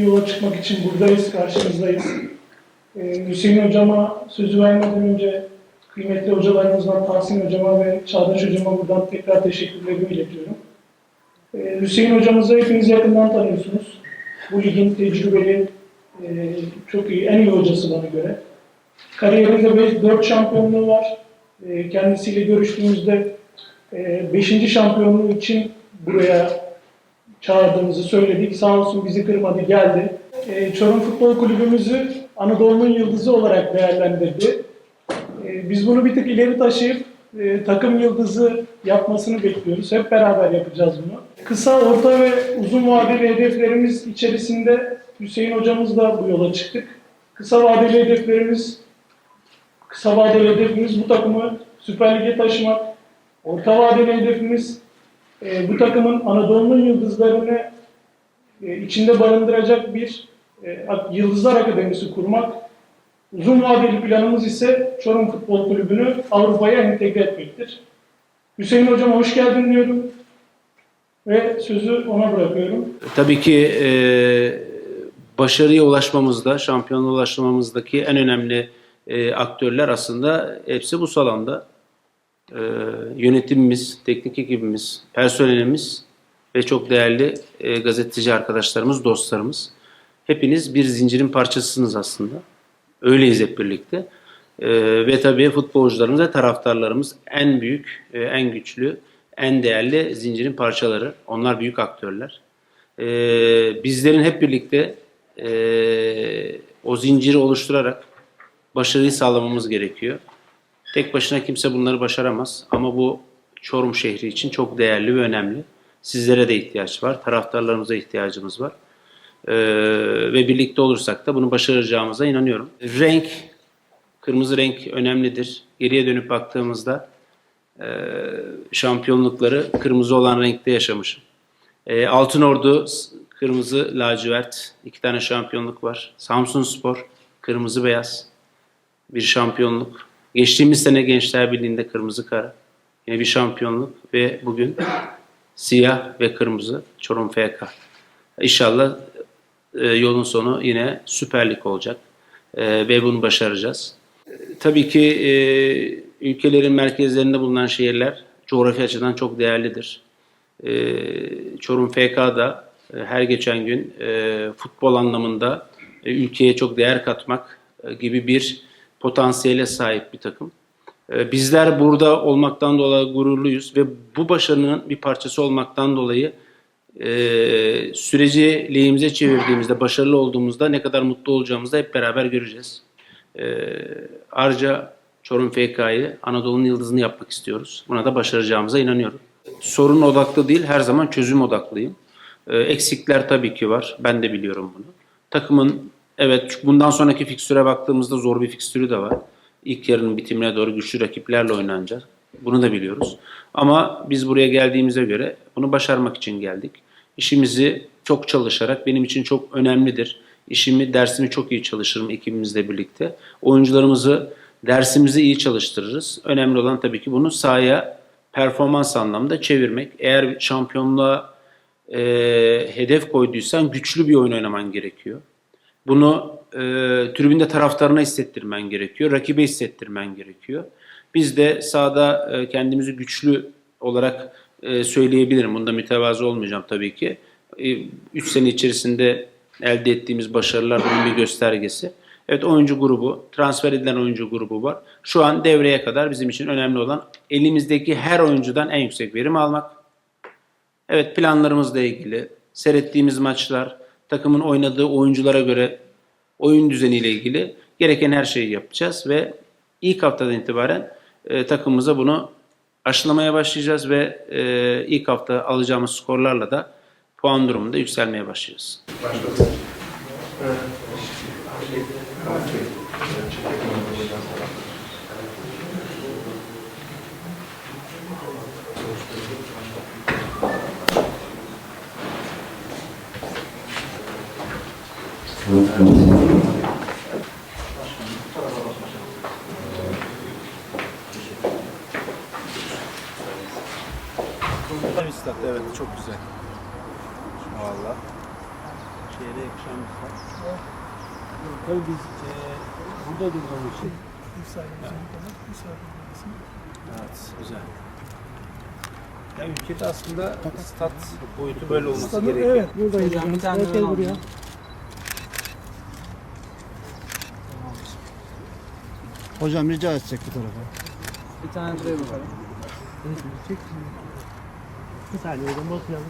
yola çıkmak için buradayız, karşınızdayız. Ee, Hüseyin Hocama sözü vermeden önce kıymetli hocalarımızdan Tahsin Hocama ve Çağdaş Hocama buradan tekrar teşekkürlerimi iletiyorum. Ee, Hüseyin Hocamızı hepiniz yakından tanıyorsunuz. Bu ligin tecrübeli, e, çok iyi, en iyi hocası bana göre. Kariyerinde 4 şampiyonluğu var. E, Kendisiyle görüştüğümüzde 5. şampiyonluğu için buraya çağırdığımızı söyledik. Sağ olsun bizi kırmadı, geldi. Ee, Çorum Futbol Kulübümüzü Anadolu'nun yıldızı olarak değerlendirdi. Ee, biz bunu bir tık ileri taşıyıp e, takım yıldızı yapmasını bekliyoruz. Hep beraber yapacağız bunu. Kısa, orta ve uzun vadeli hedeflerimiz içerisinde Hüseyin hocamızla bu yola çıktık. Kısa vadeli hedeflerimiz kısa vadeli hedefimiz bu takımı Süper Lig'e taşımak. Orta vadeli hedefimiz e, bu takımın Anadolu'nun yıldızlarını e, içinde barındıracak bir e, Yıldızlar Akademisi kurmak. Uzun vadeli planımız ise Çorum Futbol Kulübü'nü Avrupa'ya entegre etmektir. Hüseyin Hocam hoş geldin diyorum ve sözü ona bırakıyorum. Tabii ki e, başarıya ulaşmamızda, şampiyonluğa ulaşmamızdaki en önemli e, aktörler aslında hepsi bu salonda. E, yönetimimiz, teknik ekibimiz, personelimiz ve çok değerli e, gazeteci arkadaşlarımız, dostlarımız. Hepiniz bir zincirin parçasısınız aslında. Öyleyiz hep birlikte. E, ve tabii futbolcularımız ve taraftarlarımız en büyük, e, en güçlü, en değerli zincirin parçaları. Onlar büyük aktörler. E, bizlerin hep birlikte e, o zinciri oluşturarak başarıyı sağlamamız gerekiyor. Tek başına kimse bunları başaramaz ama bu Çorum şehri için çok değerli ve önemli. Sizlere de ihtiyaç var, taraftarlarımıza ihtiyacımız var. Ee, ve birlikte olursak da bunu başaracağımıza inanıyorum. Renk, kırmızı renk önemlidir. Geriye dönüp baktığımızda e, şampiyonlukları kırmızı olan renkte yaşamışım. E, Altın Ordu kırmızı lacivert iki tane şampiyonluk var. Samsun Spor kırmızı beyaz bir şampiyonluk. Geçtiğimiz sene Gençler Birliği'nde kırmızı kara yine bir şampiyonluk ve bugün siyah ve kırmızı Çorum FK. İnşallah e, yolun sonu yine Süper Lig olacak E, ve bunu başaracağız. E, Tabii ki e, ülkelerin merkezlerinde bulunan şehirler coğrafi açıdan çok değerlidir. E, Çorum FK'da e, her geçen gün e, futbol anlamında e, ülkeye çok değer katmak e, gibi bir potansiyele sahip bir takım. E, Bizler burada olmaktan dolayı gururluyuz ve bu başarının bir parçası olmaktan dolayı e, süreci lehimize çevirdiğimizde, başarılı olduğumuzda ne kadar mutlu olacağımızı hep beraber göreceğiz. E, Ayrıca Çorum FK'yı Anadolu'nun yıldızını yapmak istiyoruz. Buna da başaracağımıza inanıyorum. Sorun odaklı değil, her zaman çözüm odaklıyım. E, eksikler tabii ki var. Ben de biliyorum bunu. Takımın evet bundan sonraki fikstüre baktığımızda zor bir fikstürü de var. İlk yarının bitimine doğru güçlü rakiplerle oynanacak. Bunu da biliyoruz. Ama biz buraya geldiğimize göre bunu başarmak için geldik. İşimizi çok çalışarak benim için çok önemlidir. İşimi, dersimi çok iyi çalışırım ekibimizle birlikte. Oyuncularımızı, dersimizi iyi çalıştırırız. Önemli olan tabii ki bunu sahaya performans anlamda çevirmek. Eğer şampiyonluğa e, hedef koyduysan güçlü bir oyun oynaman gerekiyor. Bunu e, tribünde taraftarına hissettirmen gerekiyor, rakibe hissettirmen gerekiyor. Biz de sahada e, kendimizi güçlü olarak e, söyleyebilirim. Bunda mütevazı olmayacağım tabii ki. 3 sene içerisinde elde ettiğimiz başarılar bunun bir göstergesi. Evet oyuncu grubu, transfer edilen oyuncu grubu var. Şu an devreye kadar bizim için önemli olan elimizdeki her oyuncudan en yüksek verim almak. Evet planlarımızla ilgili, seyrettiğimiz maçlar, takımın oynadığı oyunculara göre oyun düzeniyle ilgili gereken her şeyi yapacağız ve ilk haftadan itibaren e, takımımıza bunu aşılamaya başlayacağız ve e, ilk hafta alacağımız skorlarla da puan durumunda yükselmeye başlayacağız. Güzel bir stat, evet çok güzel. Valla. Türkiye'de yakışan bir stat. Tabii biz e, burada durduğumuz için. Evet, güzel. Ya ülkede aslında stat boyutu böyle olması gerekiyor. Evet, buradayız. Hocam bir tane buraya. Hocam rica etsek bu tarafa. Bir tane buraya bakalım. Bir saniye hocam bakmayalım.